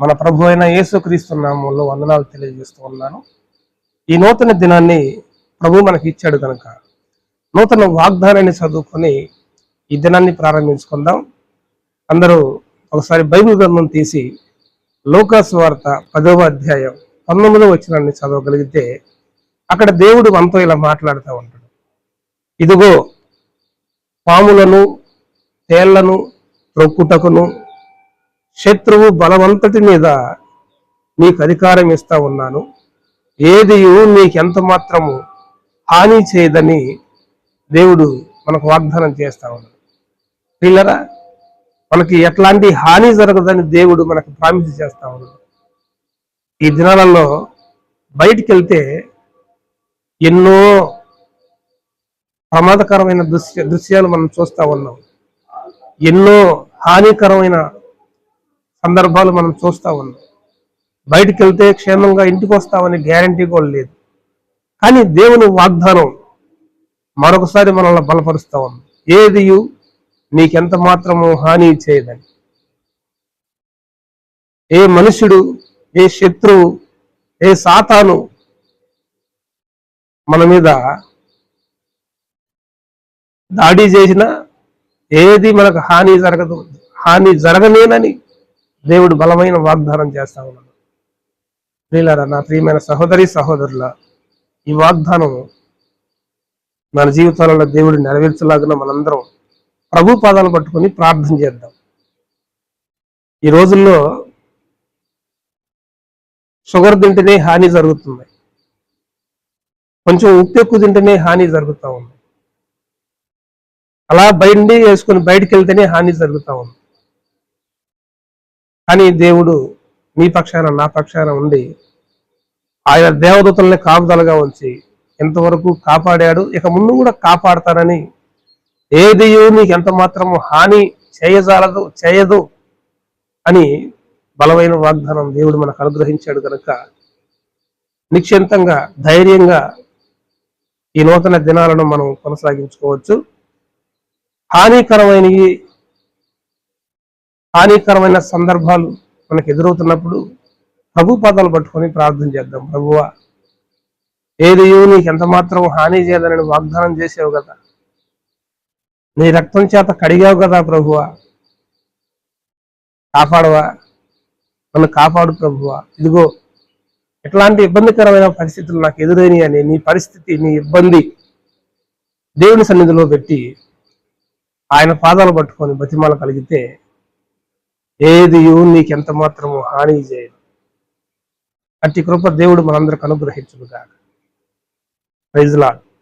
మన ప్రభు అయిన యేసుక్రీస్తు నామంలో వందనాలు తెలియజేస్తూ ఉన్నాను. ఈ నూతన దినాన్ని ప్రభు మనకి ఇచ్చాడు కనుక నూతన వాగ్దానాన్ని చదువుకొని ఈ దినాన్ని ప్రారంభించుకుందాం. అందరూ ఒకసారి బైబిల్ గ్రంథం తీసి లోకాస్ వార్త పదవ అధ్యాయం పంతొమ్మిదవ వచ్చినాన్ని చదవగలిగితే అక్కడ దేవుడు మనతో ఇలా మాట్లాడుతూ ఉంటాడు. ఇదిగో పాములను తేళ్ళను రొక్కుటకును శత్రువు బలవంతటి మీద నీకు అధికారం ఇస్తా ఉన్నాను. ఏది నీకెంత మాత్రము హాని చేయదని దేవుడు మనకు వాగ్దానం చేస్తా ఉన్నాడు. పిల్లరా మనకి ఎట్లాంటి హాని జరగదని దేవుడు మనకు ప్రామిస్ చేస్తా ఉన్నాడు. ఈ దినాలలో బయటికి వెళ్తే ఎన్నో ప్రమాదకరమైన దృశ్య దృశ్యాలు మనం చూస్తూ ఉన్నాం. ఎన్నో హానికరమైన సందర్భాలు మనం చూస్తా ఉన్నాం. బయటికి వెళ్తే క్షేమంగా ఇంటికి వస్తామని గ్యారంటీ కూడా లేదు. కానీ దేవుని వాగ్దానం మరొకసారి మనల్ని బలపరుస్తూ ఉంది. ఏది నీకెంత మాత్రము హాని చేయదని. ఏ మనుషుడు ఏ శత్రువు ఏ సాతాను మన మీద దాడి చేసినా ఏది మనకు హాని జరగదు. హాని జరగనేనని దేవుడు బలమైన వాగ్దానం చేస్తా ఉన్నాడు. ప్రియులారా నా ప్రియమైన సహోదరి సహోదరుల ఈ వాగ్దానం మన జీవితాలలో దేవుడు నెరవేర్చలాగిన మనందరం ప్రభు పాదాలు పట్టుకొని ప్రార్థన చేద్దాం. ఈ రోజుల్లో షుగర్ తింటేనే హాని జరుగుతుంది. కొంచెం ఉప్పు ఎక్కువ తింటేనే హాని జరుగుతూ ఉంది. అలా బయట వేసుకొని బయటకు వెళ్తేనే హాని జరుగుతూ ఉంది. అని దేవుడు మీ పక్షాన నా పక్షాన ఉండి ఆయన దేవదూతల్ని కాపుదలుగా ఉంచి ఎంతవరకు కాపాడాడు ఇక ముందు కూడా కాపాడతానని ఏది నీకు ఎంత మాత్రము హాని చేయజాలదు చేయదు అని బలమైన వాగ్దానం దేవుడు మనకు అనుగ్రహించాడు కనుక నిశ్చింతంగా ధైర్యంగా ఈ నూతన దినాలను మనం కొనసాగించుకోవచ్చు. హానికరమైనవి హానికరమైన సందర్భాలు మనకు ఎదురవుతున్నప్పుడు ప్రభు పాదాలు పట్టుకొని ప్రార్థన చేద్దాం. ప్రభువా ఏది నీకు ఎంత మాత్రం హాని చేయదని వాగ్దానం చేసావు కదా. నీ రక్తం చేత కడిగావు కదా ప్రభువా. కాపాడవా నన్ను కాపాడు ప్రభువా. ఇదిగో ఎట్లాంటి ఇబ్బందికరమైన పరిస్థితులు నాకు ఎదురైనవి అని నీ పరిస్థితి నీ ఇబ్బంది దేవుని సన్నిధిలో పెట్టి ఆయన పాదాలు పట్టుకొని బతిమాల కలిగితే ఏది నీకెంత మాత్రము హాని చేయదు అట్టి కృప దేవుడు మనందరికి అనుగ్రహించుగాక ప్రైజ్లాడ్